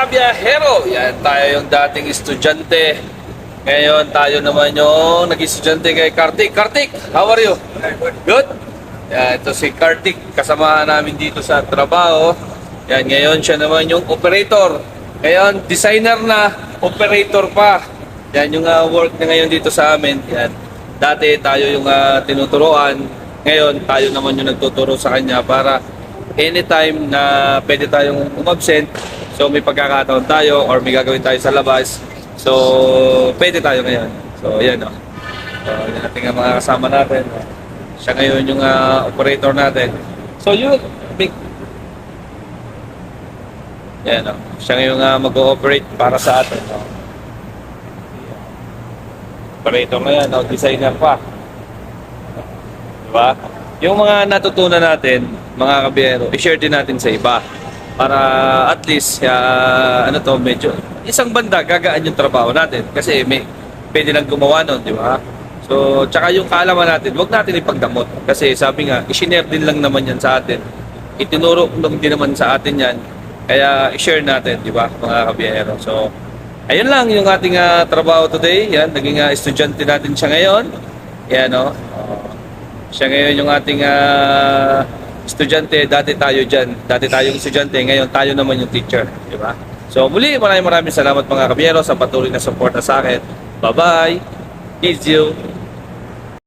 kabiyahero, yan tayo yung dating estudyante. Ngayon tayo naman yung naging estudyante kay Kartik. Kartik, how are you? Good? Yan, ito si Kartik, kasamahan namin dito sa trabaho. Yan, ngayon siya naman yung operator. Ngayon, designer na, operator pa. Yan yung ah, work na ngayon dito sa amin. Yan. Dati tayo yung ah, tinuturoan. Ngayon, tayo naman yung nagtuturo sa kanya para anytime na pwede tayong umabsent, so may pagkakataon tayo or may gagawin tayo sa labas, so pwede tayo ngayon. So yan o. So yan natin ang mga kasama natin. Siya ngayon yung ah, operator natin. So yun, big yan o. Siya ngayon uh, mag-ooperate para sa atin. No? Operator na yan, o, designer pa. Diba? Yung mga natutunan natin, mga kabiyero, i-share din natin sa iba. Para at least, ah, ano to, medyo, isang banda, gagaan yung trabaho natin. Kasi may, pwede lang gumawa nun, di ba? So, tsaka yung kaalaman natin, wag natin ipagdamot. Kasi sabi nga, i-share din lang naman yan sa atin. Itinuro lang din naman sa atin yan. Kaya i-share natin, di ba, mga kabiyero. So, ayun lang yung ating ah, trabaho today. Yan, naging ah, estudyante natin siya ngayon. Yan, no? Siya ngayon yung ating ah, estudyante. Dati tayo dyan. Dati tayong estudyante. Ngayon tayo naman yung teacher. Di ba? So muli, maraming maraming salamat mga kabiyero sa patuloy na support sa akin. Bye-bye. Kiss you.